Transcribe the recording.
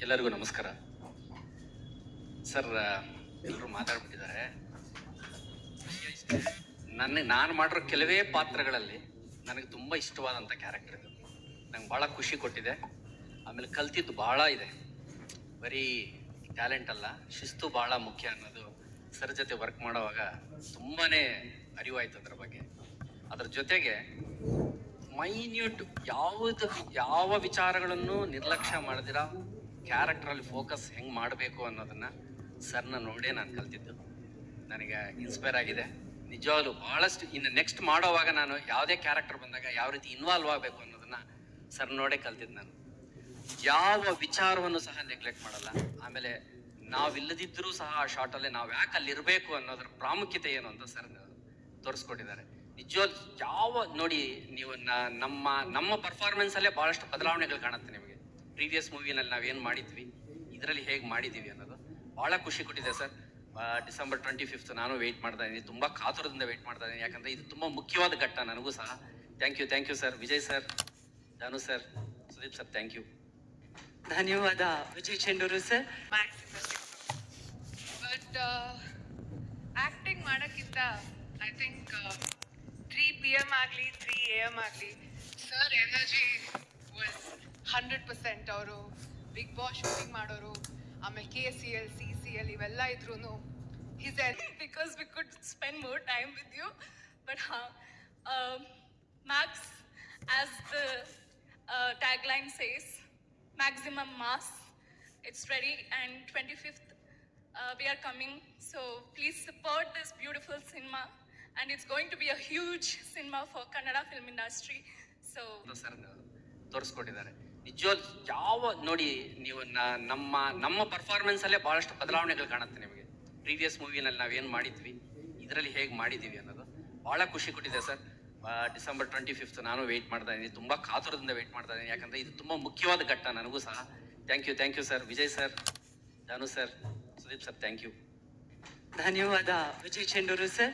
ಎಲ್ಲರಿಗೂ ನಮಸ್ಕಾರ. ಸರ್ ಎಲ್ಲರೂ ಮಾತಾಡ್ಬಿಟ್ಟಿದ್ದಾರೆ. ನನ್ನ ನಾನು ಮಾಡಿರೋ ಕೆಲವೇ ಪಾತ್ರಗಳಲ್ಲಿ ನನಗೆ ತುಂಬ ಇಷ್ಟವಾದಂಥ ಕ್ಯಾರೆಕ್ಟರ್ ಇದು. ನಂಗೆ ಭಾಳ ಖುಷಿ ಕೊಟ್ಟಿದೆ. ಆಮೇಲೆ ಕಲ್ತಿದ್ದು ಭಾಳ ಇದೆ. ಬರೀ ಟ್ಯಾಲೆಂಟ್ ಅಲ್ಲ, ಶಿಸ್ತು ಭಾಳ ಮುಖ್ಯ ಅನ್ನೋದು ಸರ್ ಜೊತೆ ವರ್ಕ್ ಮಾಡೋವಾಗ ತುಂಬಾ ಅರಿವಾಯ್ತು ಅದ್ರ ಬಗ್ಗೆ. ಅದ್ರ ಜೊತೆಗೆ ಮೈನ್ಯೂಟ್ ಯಾವುದು, ಯಾವ ವಿಚಾರಗಳನ್ನು ನಿರ್ಲಕ್ಷ್ಯ ಮಾಡದಿರ ಕ್ಯಾರೆಕ್ಟ್ರಲ್ಲಿ ಫೋಕಸ್ ಹೆಂಗೆ ಮಾಡಬೇಕು ಅನ್ನೋದನ್ನ ಸರ್ನ ನೋಡೇ ನಾನು ಕಲ್ತಿದ್ದು. ನನಗೆ ಇನ್ಸ್ಪೈರ್ ಆಗಿದೆ. ನಿಜವಾಗ್ಲೂ ಭಾಳಷ್ಟು ಇನ್ನು ನೆಕ್ಸ್ಟ್ ಮಾಡೋವಾಗ ನಾನು ಯಾವುದೇ ಕ್ಯಾರೆಕ್ಟರ್ ಬಂದಾಗ ಯಾವ ರೀತಿ ಇನ್ವಾಲ್ವ್ ಆಗಬೇಕು ಅನ್ನೋದನ್ನ ಸರ್ ನೋಡೇ ಕಲ್ತಿದ್ದು ನಾನು. ಯಾವ ವಿಚಾರವನ್ನು ಸಹ ನೆಗ್ಲೆಕ್ಟ್ ಮಾಡಲ್ಲ. ಆಮೇಲೆ ನಾವಿಲ್ಲದಿದ್ದರೂ ಸಹ ಆ ಶಾರ್ಟಲ್ಲಿ ನಾವು ಯಾಕೆ ಅಲ್ಲಿ ಇರಬೇಕು ಅನ್ನೋದ್ರ ಪ್ರಾಮುಖ್ಯತೆ ಏನು ಅಂತ ಸರ್ ತೋರಿಸ್ಕೊಟ್ಟಿದ್ದಾರೆ. ನಿಜವಾಗ್ಲು ಯಾವ, ನೋಡಿ, ನೀವು ನಮ್ಮ ನಮ್ಮ ಪರ್ಫಾರ್ಮೆನ್ಸಲ್ಲೇ ಭಾಳಷ್ಟು ಬದಲಾವಣೆಗಳು ಕಾಣುತ್ತೆ ನಿಮಗೆ. ಪ್ರೀವಿಯಸ್ ಮೂವಿನಲ್ಲಿ ನಾವೇನು ಮಾಡಿದ್ವಿ? ಇದರಲ್ಲಿ ಹೇಗೆ ಮಾಡಿದ್ದೀವಿ ಅನ್ನೋದು ಭಾಳ ಖುಷಿ ಕೊಟ್ಟಿದೆ ಸರ್. ಡಿಸೆಂಬರ್ ಟ್ವೆಂಟಿ ಫಿಫ್ತ್ ನಾನು ವೆಯ್ಟ್ ಮಾಡ್ತಾ ಇದ್ದೀನಿ. ತುಂಬ ಕಾತುರದಿಂದ ವೆಯ್ಟ್ ಮಾಡ್ತಾ ಇದ್ದೀನಿ. ಯಾಕಂದರೆ ಇದು ತುಂಬ ಮುಖ್ಯವಾದ ಘಟ್ಟ ನನಗೂ ಸಹ. Thank you thank you sir Vijay sir Dhanu sir Sudeep sir thank you ಧನ್ಯವಾದ. Vijay Chendur sir but acting ಮಾಡೋಕ್ಕಿಂತ I think three P M ಆಗಲಿ ತ್ರೀ ಎ ಎಂ ಆಗಲಿ sir energy was hundred percent ಅವರು big boss shooting ಮಾಡೋರು ಆಮೇಲೆ K C L C C L ಇವೆಲ್ಲ ಇದ್ರು his because we could spend more time with you but ಹಾ max as the tag line says maximum mass it's ready and twenty fifth we are coming so please support this beautiful cinema and it's going to be a huge cinema for Kannada film industry so sir ತೋರಿಸ್ಕೊಟ್ಟಿದ್ದಾರೆ. ನಿಜವಾಗ್ ಯಾವ ನೋಡಿ ನೀವು ನಮ್ಮ ನಮ್ಮ performance ಅಲ್ಲೇ ಬಹಳಷ್ಟು ಬದಲಾವಣೆಗಳು ಕಾಣುತ್ತೆ ನಿಮಗೆ. ಪ್ರೀವಿಯಸ್ ಮೂವಿನಲ್ಲಿ ನಾವೇನು ಮಾಡಿದ್ವಿ, ಇದರಲ್ಲಿ ಹೇಗೆ ಮಾಡಿದ್ದೀವಿ ಅನ್ನೋದು ಬಹಳ ಖುಷಿ ಕೊಟ್ಟಿದೆ ಸರ್. ಡಿಸೆಂಬರ್ ಟ್ವೆಂಟಿ ಫಿಫ್ತ್ ನಾನು ವೆಯ್ಟ್ ಮಾಡ್ತಾ ಇದ್ದೀನಿ, ತುಂಬ ಕಾತುರದಿಂದ ವೆಯ್ಟ್ ಮಾಡ್ತಾ ಇದ್ದೀನಿ. ಯಾಕಂದ್ರೆ ಇದು ತುಂಬ ಮುಖ್ಯವಾದ ಘಟ್ಟ ನನಗೂ ಸಹ. Thank you thank you sir Vijay sir Janu sir Sudeep sir thank you ಧನ್ಯವಾದ. ವಿಜಯ್ ಚೆಂಡೂರು ಸರ್